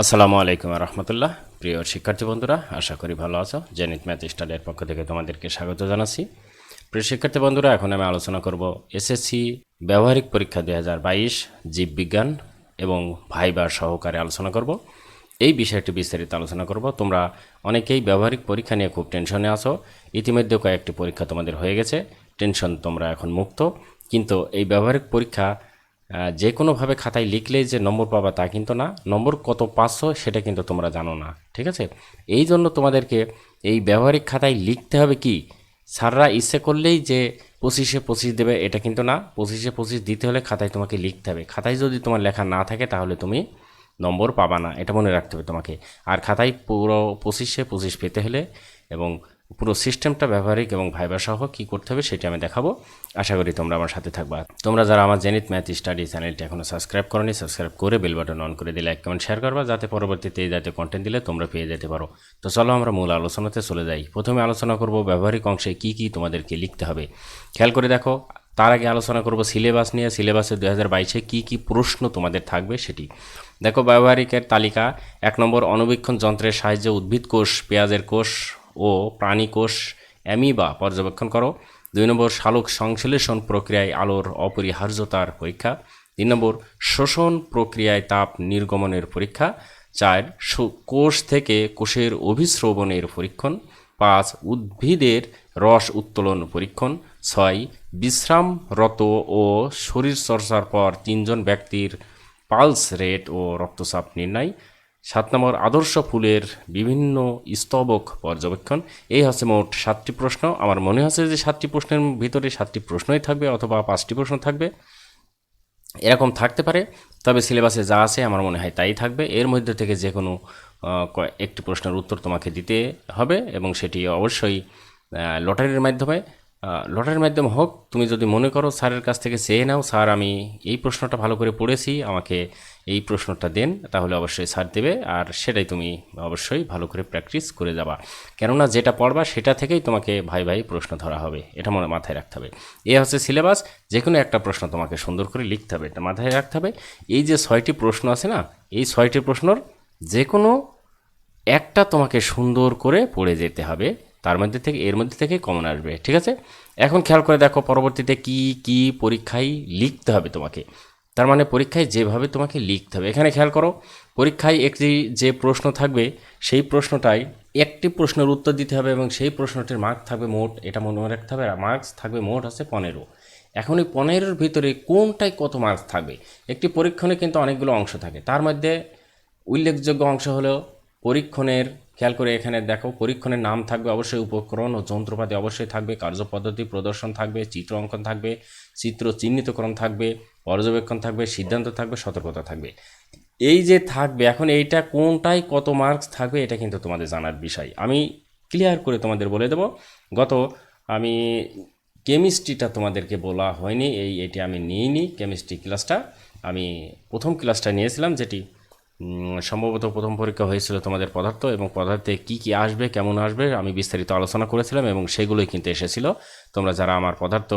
আসসালামু আলাইকুম রহমতুল্লাহ। প্রিয় শিক্ষার্থী বন্ধুরা, আশা করি ভালো আছো। জেনিত ম্যাথ স্টাডির পক্ষ থেকে তোমাদেরকে স্বাগত জানাচ্ছি। প্রিয় শিক্ষার্থী বন্ধুরা, এখন আমি আলোচনা করব এসএসসি ব্যবহারিক পরীক্ষা দুই হাজার বাইশ, জীববিজ্ঞান এবং ভাইবার সহকারে আলোচনা করব। এই বিষয়টি বিস্তারিত আলোচনা করব। তোমরা অনেকেই ব্যবহারিক পরীক্ষা নিয়ে খুব টেনশনে আছো। ইতিমধ্যে কয়েকটি পরীক্ষা তোমাদের হয়ে গেছে। টেনশন তোমরা এখন মুক্ত। কিন্তু এই ব্যবহারিক পরীক্ষা যে কোনোভাবে খাতায় লিখলেই যে নম্বর পাবা তা কিন্তু না। নম্বর কত পাঁচশো সেটা কিন্তু তোমরা জানো না, ঠিক আছে? এই জন্য তোমাদেরকে এই ব্যবহারিক খাতায় লিখতে হবে কি? স্যাররা ইচ্ছে করলেই যে পঁচিশে পঁচিশ দেবে, এটা কিন্তু না। পঁচিশে পঁচিশ দিতে হলে খাতায় তোমাকে লিখতে হবে। খাতায় যদি তোমার লেখা না থাকে তাহলে তুমি নম্বর পাবা না, এটা মনে রাখতে হবে তোমাকে। আর খাতায় পুরো পঁচিশে পঁচিশ পেতে হলে এবং পুরো সিস্টেমটা ব্যবহারিক এবং ভাইবা সহ কী করতে হবে সেটা আমি দেখাবো। আশা করি তোমরা আমার সাথে থাকবা। তোমরা যারা আমার জেনিত ম্যাথ স্টাডি চ্যানেলটি এখনও সাবস্ক্রাইব করনি সাবস্ক্রাইব করে বেল বাটন অন করে দিলে এক কমেন্ট শেয়ার করবা, যাতে পরবর্তীতে এই জাতীয় কন্টেন্ট দিলে তোমরা পেয়ে যেতে পারো। তো চলো আমরা মূল আলোচনাতে চলে যাই। প্রথমে আলোচনা করব ব্যবহারিক অংশে কি কি তোমাদেরকে লিখতে হবে। খেয়াল করে দেখো, তার আগে আলোচনা করব সিলেবাস নিয়ে। সিলেবাসে দু হাজার বাইশে কী কী প্রশ্ন তোমাদের থাকবে সেটি। দেখো ব্যবহারিকের তালিকা, এক নম্বর, অণুবীক্ষণ যন্ত্রের সাহায্যে উদ্ভিদ কোষ, পেঁয়াজের কোষ ও প্রাণী কোষ অ্যামিবা পর্যবেক্ষণ করো। দুই নম্বর, শালক সংশ্লেষণ প্রক্রিয়ায় আলোর অপরিহার্যতার পরীক্ষা। তিন নম্বর, শোষণ প্রক্রিয়ায় তাপ নির্গমনের পরীক্ষা। চার কোষ থেকে কোষের অভিস্রবণের পরীক্ষণ। পাঁচ, উদ্ভিদের রস উত্তোলন পরীক্ষণ। ছয় বিশ্রামরত ও শরীরচর্চার পর তিনজন ব্যক্তির পালস রেট ও রক্তচাপ নির্ণয়। সাত নম্বর আদর্শ ফুলের বিভিন্ন স্তবক পর্যবেক্ষণ। এই হচ্ছে মোট সাতটি প্রশ্ন। আমার মনে হচ্ছে যে সাতটি প্রশ্নের ভিতরে সাতটি প্রশ্নই থাকবে অথবা পাঁচটি প্রশ্ন থাকবে। এরকম থাকতে পারে, তবে সিলেবাসে যা আছে আমার মনে হয় তাই থাকবে। এর মধ্যে থেকে যে কোনো একটি প্রশ্নের উত্তর তোমাকে দিতে হবে এবং সেটি অবশ্যই লটারির মাধ্যমে। লটারির মাধ্যমে হোক, তুমি যদি মনে করো স্যারের কাছ থেকে চেয়ে নাও, স্যার, আমি এই প্রশ্নটা ভালো করে পড়েছি, আমাকে এই প্রশ্নটা দেন, তাহলে অবশ্যই স্যার দেবে, আর সেটাই তুমি অবশ্যই ভালো করে প্র্যাকটিস করে যাবা। কেননা যেটা পড়বা, সেটা থেকেই তোমাকে ভাই ভাই প্রশ্ন ধরা হবে, এটা মনে মাথায় রাখতে হবে। এ হচ্ছে সিলেবাস যে কোনো একটা প্রশ্ন তোমাকে সুন্দর করে লিখতে হবে, এটা মাথায় রাখতে হবে। এই যে ছয়টি প্রশ্ন আছে না, এই ছয়টি প্রশ্নর যে কোনো একটা তোমাকে সুন্দর করে পড়ে যেতে হবে তার মধ্যে থেকে, এর মধ্যে থেকে কমন আসবে, ঠিক আছে? এখন খেয়াল করে দেখো, পরবর্তীতে কি কি পরীক্ষায় লিখতে হবে তোমাকে। তার মানে পরীক্ষায় যেভাবে তোমাকে লিখতে হবে। এখানে খেয়াল করো, পরীক্ষায় একটি যে প্রশ্ন থাকবে, সেই প্রশ্নটাই একটি প্রশ্নের উত্তর দিতে হবে এবং সেই প্রশ্নটির মার্ক থাকবে মোট, এটা মনে রাখতে হবে, আর মার্কস থাকবে মোট আছে পনেরো। এখন এই পনেরোর ভিতরে কোনটায় কত মার্কস থাকবে? একটি পরীক্ষণে কিন্তু অনেকগুলো অংশ থাকে। তার মধ্যে উল্লেখযোগ্য অংশ হলো পরীক্ষণের, খেয়াল করে এখানে দেখো, পরীক্ষণের নাম থাকবে অবশ্যই উপকরণ ও যন্ত্রপাতি অবশ্যই থাকবে, কার্যপদ্ধতি, প্রদর্শন থাকবে, চিত্র অঙ্কন থাকবে, চিত্র চিহ্নিতকরণ থাকবে, পর্যবেক্ষণ থাকবে, সিদ্ধান্ত থাকবে, সতর্কতা থাকবে। এই যে থাকবে, এখন এইটা কোনটায় কত মার্কস থাকবে, এটা কিন্তু তোমাদের জানার বিষয়। আমি ক্লিয়ার করে তোমাদের বলে দেব, গত আমি কেমিস্ট্রিটা তোমাদেরকে বলা হয়নি, এই এটি আমি নিইনি কেমিস্ট্রি ক্লাসটা আমি প্রথম ক্লাসটা নিয়েছিলাম, যেটি সম্ভবত প্রথম পরীক্ষা হয়েছিল তোমাদের পদার্থ এবং পদার্থে কি কি আসবে, কেমন আসবে, আমি বিস্তারিত আলোচনা করেছিলাম এবং সেগুলোই কিন্তু এসেছিল। তোমরা যারা আমার পদার্থ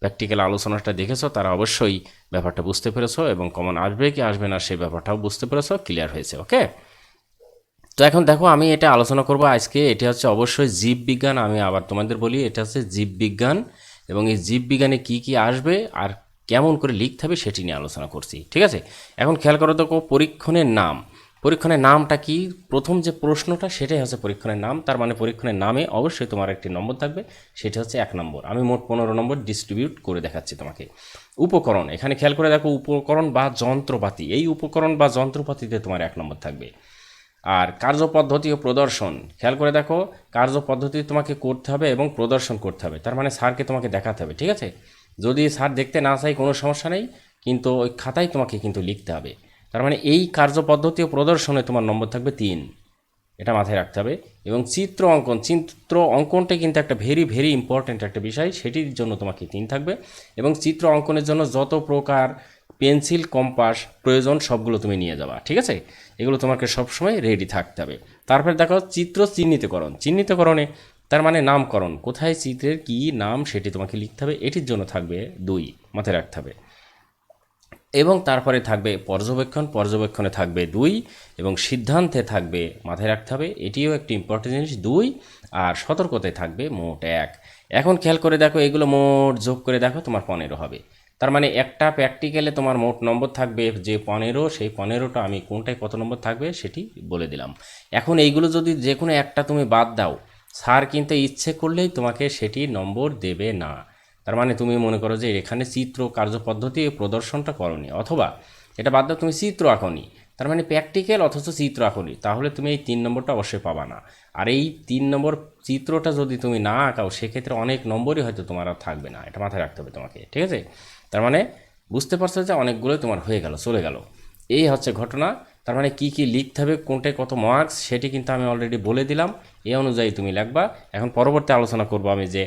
প্র্যাকটিক্যাল আলোচনাটা দেখেছ, তারা অবশ্যই ব্যাপারটা বুঝতে পেরেছ এবং কমন আসবে কি আসবে না সেই ব্যাপারটাও বুঝতে পেরেছ ক্লিয়ার হয়েছে ওকে তো এখন দেখো, আমি এটা আলোচনা করব আজকে। এটা হচ্ছে অবশ্যই জীববিজ্ঞান আমি আবার তোমাদের বলি, এটা হচ্ছে জীববিজ্ঞান এবং এই জীববিজ্ঞানে কি কি আসবে আর কেমন করে লিখতে হবে সেটি নিয়ে আলোচনা করছি, ঠিক আছে? এখন খেয়াল করো দেখো, পরীক্ষণের নাম। পরীক্ষণের নামটা কি? প্রথম যে প্রশ্নটা, সেটাই হচ্ছে পরীক্ষণের নাম। তার মানে পরীক্ষণের নামে অবশ্যই তোমার একটি নম্বর থাকবে, সেটা হচ্ছে এক নম্বর। আমি মোট পনেরো নম্বর ডিস্ট্রিবিউট করে দেখাচ্ছি তোমাকে। উপকরণ, এখানে খেয়াল করে দেখো, উপকরণ বা যন্ত্রপাতি। এই উপকরণ বা যন্ত্রপাতিতে তোমার এক নম্বর থাকবে। আর কার্যপদ্ধতি ও প্রদর্শন, খেয়াল করে দেখো, কার্যপদ্ধতি তোমাকে করতে হবে এবং প্রদর্শন করতে হবে। তার মানে স্যারকে তোমাকে দেখাতে হবে, ঠিক আছে? যদি স্যার দেখতে না চাই, কোনো সমস্যা নেই, কিন্তু ওই খাতায় তোমাকে কিন্তু লিখতে হবে। তার মানে এই কার্যপদ্ধতি ও প্রদর্শনে তোমার নম্বর থাকবে তিন। এটা মাথায় রাখতে হবে। এবং চিত্র অঙ্কন, চিত্র অঙ্কনটা কিন্তু একটা ভেরি ভেরি ইম্পর্ট্যান্ট একটা বিষয়। সেটির জন্য তোমাকে তিন থাকবে। এবং চিত্র অঙ্কনের জন্য যত প্রকার পেন্সিল, কম্পাস প্রয়োজন, সবগুলো তুমি নিয়ে যাবা, ঠিক আছে? এগুলো তোমাকে সবসময় রেডি থাকতে হবে। তারপরে দেখো, চিত্র চিহ্নিতকরণ। চিহ্নিতকরণে তার মানে নামকরণ। কোথায় চিত্রের কী নাম সেটি তোমাকে লিখতে হবে, এটির জন্য থাকবে দুই, মাথায় রাখতে হবে। এবং তারপরে থাকবে পর্যবেক্ষণ, পর্যবেক্ষণে থাকবে দুই, এবং সিদ্ধান্তে থাকবে, মাথায় রাখতে হবে, এটিও একটি ইম্পর্টেন্ট জিনিস, দুই, আর সতর্কতায় থাকবে মোট এক। এখন খেয়াল করে দেখো, এগুলো মোট যোগ করে দেখো, তোমার পনেরো হবে। তার মানে একটা প্র্যাকটিক্যালে তোমার মোট নম্বর থাকবে, যে পনেরো, সেই পনেরোটা আমি কোনটায় কত নম্বর থাকবে সেটি বলে দিলাম। এখন এইগুলো যদি যে কোনো একটা তুমি বাদ দাও স্যার কিনতে ইচ্ছে করলেই তোমাকে সেটি নম্বর দেবে না। তার মানে তুমি মনে করো যে এখানে চিত্র কার্যপদ্ধতি প্রদর্শনটা করনি, অথবা এটা বাদ দাও তুমি চিত্র আঁকনি। তার মানে প্র্যাকটিক্যাল অথচ চিত্র আঁকনি, তাহলে তুমি এই তিন নম্বরটা অবশ্যই পাবা না। আর এই তিন নম্বর চিত্রটা যদি তুমি না আঁকাও, সেক্ষেত্রে অনেক নম্বরই হয়তো তোমার আর থাকবে না, এটা মাথায় রাখতে হবে তোমাকে, ঠিক আছে? তার মানে বুঝতে পারছ যে অনেকগুলোই তোমার হয়ে গেল, চলে গেল। এই হচ্ছে ঘটনা। তার মানে কি কি লিখতে হবে কোনটায় কত মার্কস সেটি কিন্তু আমি অলরেডি বলে দিলাম। এই অনুযায়ী তুমি লিখবা। এখন পরবর্তী আলোচনা করব আমি যে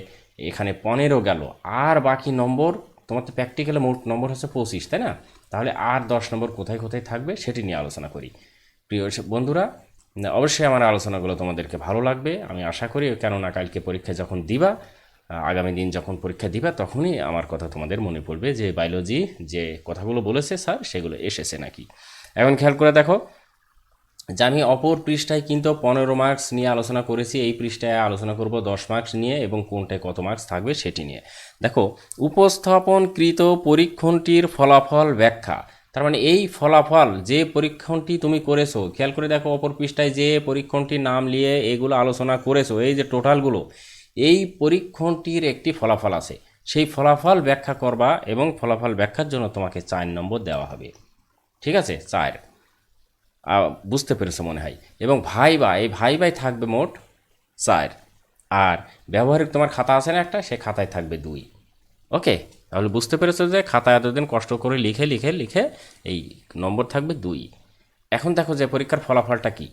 এখানে পনেরো গেল। আর বাকি নম্বর, তোমার তো প্র্যাকটিক্যালে মোট নম্বর হচ্ছে পঁচিশ, তাই না? তাহলে আর দশ নম্বর কোথায় কোথায় থাকবে সেটি নিয়ে আলোচনা করি। প্রিয় বন্ধুরা অবশ্যই আমার আলোচনাগুলো তোমাদেরকে ভালো লাগবে। আমি আশা করি কেননা কালকে পরীক্ষা যখন দিবা আগামী দিন যখন পরীক্ষা দিবা, তখনই আমার কথা তোমাদের মনে পড়বে যে, বায়োলজি যে কথাগুলো বলেছে স্যার, সেগুলো এসেছে নাকি? এখন খেয়াল করে দেখো। যে আমি অপর পৃষ্ঠায় কিন্তু পনেরো মার্কস নিয়ে আলোচনা করেছি, এই পৃষ্ঠায় আলোচনা করব দশ মার্কস নিয়ে এবং কোনটায় কত মার্কস থাকবে সেটি নিয়ে। দেখো, উপস্থাপনকৃত পরীক্ষণটির ফলাফল ব্যাখ্যা। তার মানে এই ফলাফল, যে পরীক্ষণটি তুমি করেছ, খেয়াল করে দেখো অপর পৃষ্ঠায় যে পরীক্ষণটির নাম নিয়ে এগুলো আলোচনা করেছ, এই যে টোটালগুলো এই পরীক্ষণটির একটি ফলাফল আছে। সেই ফলাফল ব্যাখ্যা করবা এবং ফলাফল ব্যাখ্যার জন্য তোমাকে চার নম্বর দেওয়া হবে। ঠিক আছে চার বুঝতে পেরেছ মনে হয়। এবং ভাইবা, এই ভাই থাকবে মোট চার আর ব্যবহারিক তোমার খাতা আছে না একটা? সে খাতায় থাকবে দুই। ওকে, তাহলে বুঝতে পেরেছ যে খাতায় এতদিন কষ্ট করে লিখে লিখে লিখে এই নম্বর থাকবে দুই। এখন দেখো যে পরীক্ষার ফলাফলটা কি।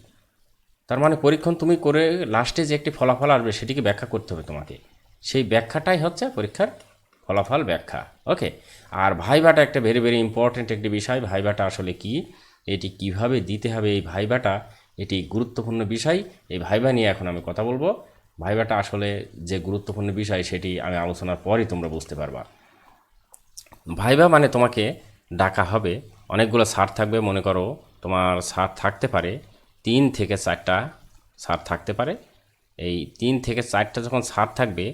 তার মানে পরীক্ষণ তুমি করে লাস্টে যে একটি ফলাফল আসবে, সেটিকে ব্যাখ্যা করতে হবে তোমাকে। সেই ব্যাখ্যাটাই হচ্ছে পরীক্ষার ফলাফল ব্যাখ্যা। ওকে আর ভাইবাটা একটা ভেরি ভেরি ইম্পর্ট্যান্ট একটি বিষয়। ভাইবাটা আসলে কি? এটি কীভাবে দিতে হবে এই ভাইবাটা এটি গুরুত্বপূর্ণ বিষয়। এই ভাইবা নিয়ে এখন আমি কথা বলব। ভাইবাটা আসলে যে গুরুত্বপূর্ণ বিষয়, সেটি আমি আলোচনার পরই তোমরা বুঝতে পারবা। ভাইবা মানে তোমাকে ডাকা হবে। অনেকগুলো সার থাকবে, মনে করো তোমার সার থাকতে পারে তিন থেকে চারটা সার থাকতে পারে। এই তিন থেকে চারটা যখন সার থাকবে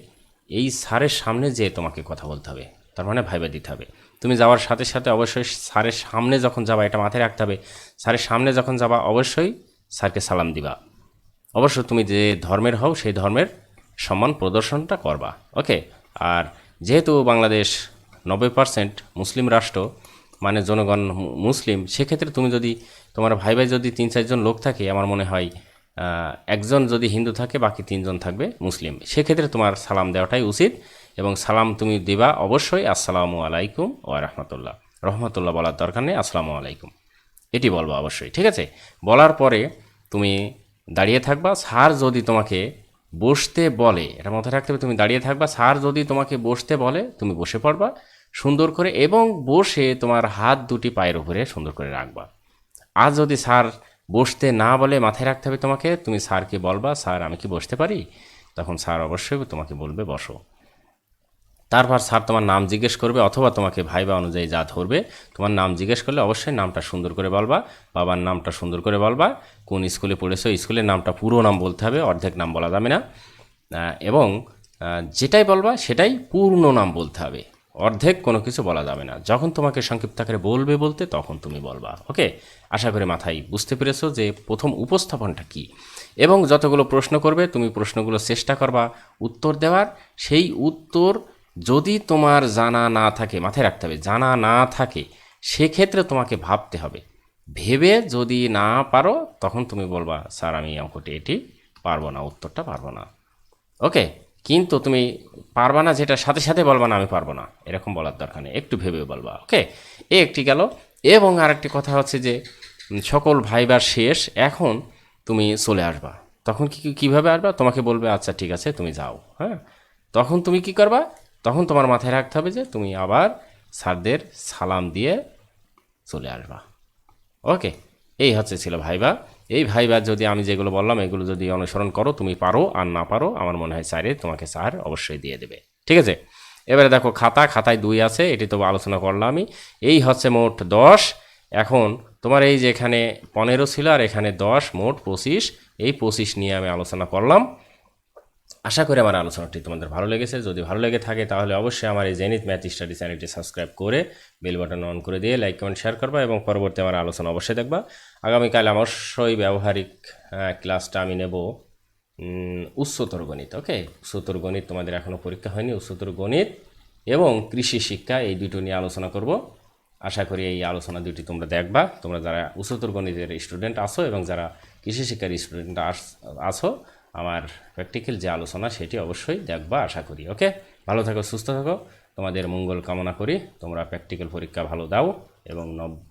এই সারের সামনে যেয়ে তোমাকে কথা বলতে হবে। তার মানে ভাইবা দিতে হবে। তুমি যাওয়ার সাথে সাথে অবশ্যই স্যারের সামনে যখন যাবা, এটা মাথায় রাখতে হবে, স্যারের সামনে যখন যাবা, অবশ্যই স্যারকে সালাম দিবা। অবশ্য তুমি যে ধর্মের হও, সেই ধর্মের সম্মান প্রদর্শনটা করবা। ওকে? আর যেহেতু বাংলাদেশ নব্বই পার্সেন্ট মুসলিম রাষ্ট্র মানে জনগণ মুসলিম, সেক্ষেত্রে তুমি যদি, তোমার ভাই ভাই যদি তিন চারজন লোক থাকে, আমার মনে হয় একজন যদি হিন্দু থাকে, বাকি তিনজন থাকবে মুসলিম। সেক্ষেত্রে তোমার সালাম দেওয়াটাই উচিত এবং সালাম তুমি দিবা অবশ্যই। আসসালামু আলাইকুম ও রহমতুল্লাহ। রহমতুল্লাহ বলার দরকার নেই, আসসালামু আলাইকুম। এটি বলব অবশ্যই, ঠিক আছে? বলার পরে তুমি দাঁড়িয়ে থাকবা। স্যার যদি তোমাকে বসতে বলে, এটা মাথায় রাখতে হবে, তুমি দাঁড়িয়ে থাকবা। স্যার যদি তোমাকে বসতে বলে, তুমি বসে পড়বা সুন্দর করে এবং বসে তোমার হাত দুটি পায়ের উপরে সুন্দর করে রাখবা। আর যদি স্যার বসতে না বলে মাথায় রাখতে হবে তোমাকে। তুমি স্যারকে বলবা, স্যার, আমি কি বসতে পারি? তখন স্যার অবশ্যই তোমাকে বলবে, বসো। তারপর স্যার তোমার নাম জিজ্ঞেস করবে, অথবা তোমাকে ভাইবা অনুযায়ী যা ধরবে, তোমার নাম জিজ্ঞেস করলে অবশ্যই নামটা সুন্দর করে বলবা, বাবার নামটা সুন্দর করে বলবা, কোন স্কুলে পড়েছো স্কুলের নামটা পুরো নাম বলতে হবে, অর্ধেক নাম বলা যাবে না। এবং যেটাই বলবা, সেটাই পূর্ণ নাম বলতে হবে। অর্ধেক কোনো কিছু বলা যাবে না। যখন তোমাকে সংক্ষিপ্ত আকারে বলবে বলতে তখন তুমি বলবা। ওকে? আশা করি মাথায় বুঝতে পেরেছ যে প্রথম উপস্থাপনটা কি। এবং যতগুলো প্রশ্ন করবে, তুমি প্রশ্নগুলো চেষ্টা করবা উত্তর দেওয়ার। সেই উত্তর যদি তোমার জানা না থাকে, মাথায় রাখতে হবে, জানা না থাকে, সেক্ষেত্রে তোমাকে ভাবতে হবে। ভেবে যদি না পারো, তখন তুমি বলবা, স্যার, আমি অঙ্কটি, এটি পারব না, উত্তরটা পারব না। ওকে? কিন্তু তুমি পারবা না যেটা সাথে সাথে বলবা না, আমি পারব না। এরকম বলার দরকার নেই। একটু ভেবে বলবা ওকে এ একটি গেল। এবং আরেকটি কথা হচ্ছে যে সকল ভাইবার শেষ, এখন তুমি চলে আসবা। তখন কি কীভাবে আসবা? তোমাকে বলবে আচ্ছা ঠিক আছে, তুমি যাও। হ্যাঁ? তখন তুমি কি করবা? তখন তোমার মাথায় রাখতে হবে যে, তুমি আবার স্যারদের সালাম দিয়ে চলে আসবা। ওকে এই হচ্ছে ছিল ভাইবা। এই ভাইবা যদি আমি যেগুলো বললাম, এগুলো যদি অনুসরণ করো, তুমি পারো, আর না পারো, আমার মনে হয় স্যারে, তোমাকে স্যার অবশ্যই দিয়ে দেবে। ঠিক আছে? এবারে দেখো, খাতা, খাতায় দুই আছে, এটি তো আলোচনা করলাম আমি এই হচ্ছে মোট দশ। এখন তোমার এই যেখানে পনেরো ছিল, আর এখানে দশ, মোট পঁচিশ। এই পঁচিশ নিয়ে আমি আলোচনা করলাম। আশা করি আমার আলোচনাটি তোমাদের ভালো লেগেছে। যদি ভালো লেগে থাকে তাহলে অবশ্যই আমার এই জেনিত ম্যাথ স্টাডি চ্যানেলটি সাবস্ক্রাইব করে বেল বাটন অন করে দিয়ে লাইক কমেন্ট শেয়ার করবা এবং পরবর্তী আমার আলোচনা অবশ্যই দেখবা। আগামীকাল অবশ্যই ব্যবহারিক ক্লাসটা আমি নেব উচ্চতর গণিত ওকে উচ্চতর গণিত তোমাদের এখনও পরীক্ষা হয়নি, উচ্চতর গণিত এবং কৃষি শিক্ষা এই দুটো নিয়ে আলোচনা করব। আশা করি এই আলোচনা দুটি তোমরা দেখবা। তোমরা যারা উচ্চতর গণিতের স্টুডেন্ট আসো এবং যারা কৃষি শিক্ষার স্টুডেন্ট আছো আমার প্র্যাকটিক্যাল যে আলোচনা, সেটি অবশ্যই দেখবা, আশা করি ওকে ভালো থাকো, সুস্থ থাকো। তোমাদের মঙ্গল কামনা করি। তোমরা প্র্যাকটিক্যাল পরীক্ষা ভালো দাও এবং নব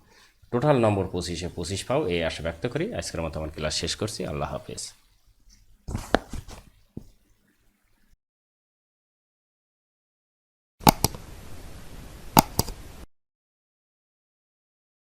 টোটাল নম্বর পঁচিশে পঁচিশ পাও, এই আশা ব্যক্ত করি। আজকের মতো আমার ক্লাস শেষ করছি। আল্লাহ হাফেজ।